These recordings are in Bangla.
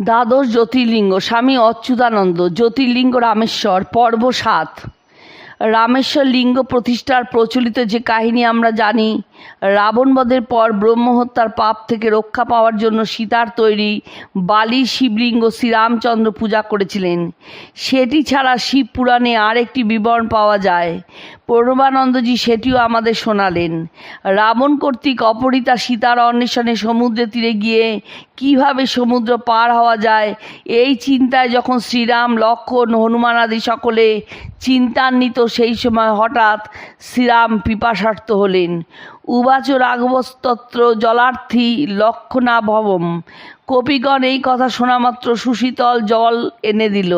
দ্বাদশ জ্যোতির্লিঙ্গ, স্বামী অচ্যুতানন্দ, জ্যোতির্লিঙ্গ রামেশ্বর, পর্ব সাত। রামেশ্বর লিঙ্গ প্রতিষ্ঠার প্রচলিত যে কাহিনী আমরা জানি রাবণবধের পর ব্রহ্মহত্যার পাপ থেকে রক্ষা পাওয়ার জন্য সীতার তৈরি বালি শিবলিঙ্গ শ্রীরামচন্দ্র পূজা করেছিলেন। সেটি ছাড়া শিব পুরাণে আরেকটি বিবরণ পাওয়া যায়। পূর্বানন্দজি সেটিও আমাদের শোনালেন। রাবণ কর্তৃক অপহৃতা সীতার অন্বেষণে সমুদ্রের তীরে গিয়ে কীভাবে সমুদ্র পার হওয়া যায়, এই চিন্তায় যখন শ্রীরাম, লক্ষণ, হনুমান আদি সকলে চিন্তান্বিত, সেই সময় হঠাৎ শ্রীরাম পিপাসার্থ হলেন। উবাচ রাঘবস্তত্র জলার্থী লক্ষণাভবম। কপিগণ এই কথা শোনা মাত্র সুশীতল জল এনে দিল।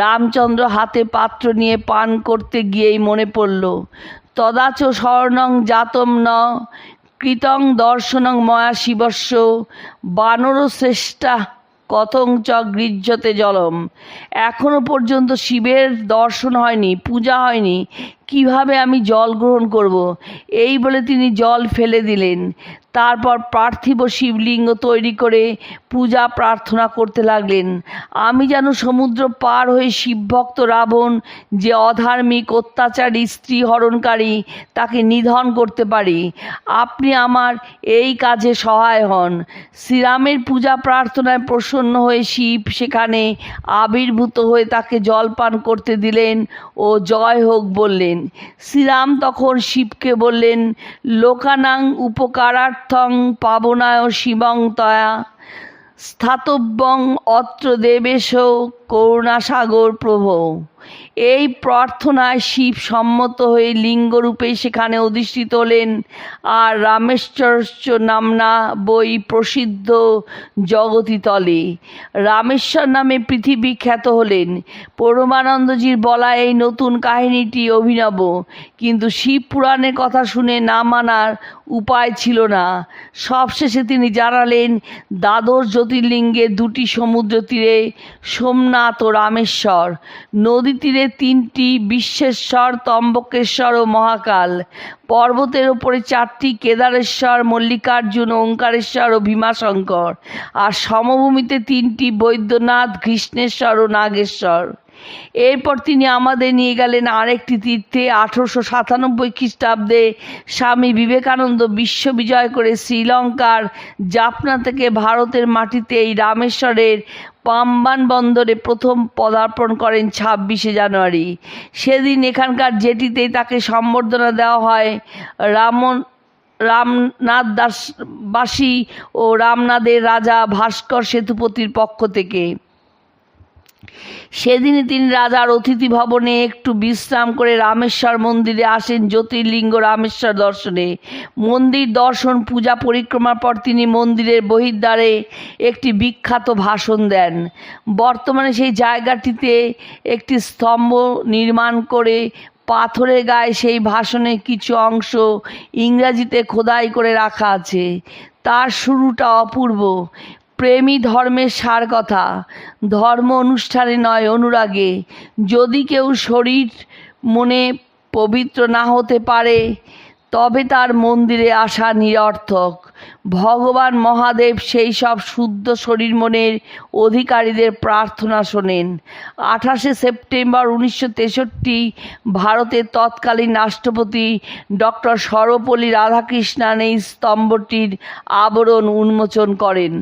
রামচন্দ্র হাতে পাত্র নিয়ে পান করতে গিয়েই মনে পড়ল, তদাচ স্বর্ণং জাতম ন, কৃতং দর্শনং ময়া শিবস্য বানর শ্রেষ্ঠা কথং চ গৃহ্যতে জলম। এখনও পর্যন্ত শিবের দর্শন হয়নি, পূজা হয়নি কীভাবে আমি জল গ্রহণ করব? এই বলে তিনি জল ফেলে দিলেন। তারপর পার্থিব শিবলিঙ্গ তৈরি করে পূজা প্রার্থনা করতে লাগলেন। আমি যেন সমুদ্র পার হয়ে শিবভক্ত রাবণ, যে অধার্মিক, অত্যাচারী, স্ত্রী হরণকারী, তাকে নিধন করতে পারি। আপনি আমার এই কাজে সহায় হন। শ্রীরামের পূজা প্রার্থনায় প্রসন্ন হয়ে শিব সেখানে আবির্ভূত হয়ে তাকে জলপান করতে দিলেন ও জয় হোক বললেন। শ্রীরাম তখন শিবকে বললেন লোকানাং উপকারার্থং পাবনায় শিবং তয়া স্থাতব্যং অত্র দেবেশ করুণাসাগর প্রভ। এই প্রার্থনায় শিব সম্মত হয়ে লিঙ্গরূপে সেখানে অধিষ্ঠিত হলেন। আর রামেশ্বরশ্চ নামনা বই প্রসিদ্ধ জগতিতলে রামেশ্বর নামে পৃথিবী খ্যাত হলেন। পরমানন্দজির বলা এই নতুন কাহিনীটি অভিনব। কিন্তু শিব পুরাণের কথা শুনে না মানার উপায় ছিল না। সবশেষে তিনি জানালেন, দ্বাদশ জ্যোতির্লিঙ্গের দুটি সমুদ্র তীরে সোমনাথ ও রামেশ্বর। নদী তীরে তিনটি বিশ্বেশ্বর তম্বকেশ্বর ও মহাকাল। পর্বতের ওপরে চারটি কেদারেশ্বর, মল্লিকার্জুন, ওঙ্কারেশ্বর ও ভীমাশঙ্কর। আর সমভূমিতে তিনটি বৈদ্যনাথ, কৃষ্ণেশ্বর ও নাগেশ্বর। এরপর তিনি আমাদের নিয়ে গেলেন আরেকটি তীর্থে আঠেরোশো সাতানব্বই খ্রিস্টাব্দে স্বামী বিবেকানন্দ বিশ্ব বিজয় করে শ্রীলঙ্কার জাফনা থেকে ভারতের মাটিতে এই রামেশ্বরের পাম্বান বন্দরে প্রথম পদার্পণ করেন ছাব্বিশে জানুয়ারি। সেদিন এখানকার জেটিতেই তাকে সম্বর্ধনা দেওয়া হয় রামন রামনাথ দাসবাসী ও রামনাথের রাজা ভাস্কর সেতুপতির পক্ষ থেকে। সেদিনই তিনি রাজার অতিথি ভবনে একটু বিশ্রাম করে রামেশ্বর মন্দিরে আসেন জ্যোতির্লিঙ্গ রামেশ্বর দর্শনে। মন্দির দর্শন, পূজা পরিক্রমার পর তিনি মন্দিরের বহির্দ্বারে একটি বিখ্যাত ভাষণ দেন। বর্তমানে সেই জায়গাটিতে একটি স্তম্ভ নির্মাণ করে পাথরের গায়ে সেই ভাষণের কিছু অংশ ইংরাজিতে খোদাই করে রাখা আছে। তার শুরুটা অপূর্ব। প্রেমী ধর্মের সার কথা। ধর্ম অনুষ্ঠানে নয় অনুরাগে। যদি কেউ শরীর মনে পবিত্র না হতে পারে, তবে তার মন্দিরে আসা নিরর্থক। ভগবান মহাদেব সেই সব শুদ্ধ শরীর মনের অধিকারীদের প্রার্থনা শোনেন। আঠাশে সেপ্টেম্বর উনিশশো তেষট্টি ভারতের তৎকালীন রাষ্ট্রপতি ডক্টর সর্বপল্লী রাধাকৃষ্ণান এই স্তম্ভটির আবরণ উন্মোচন করেন।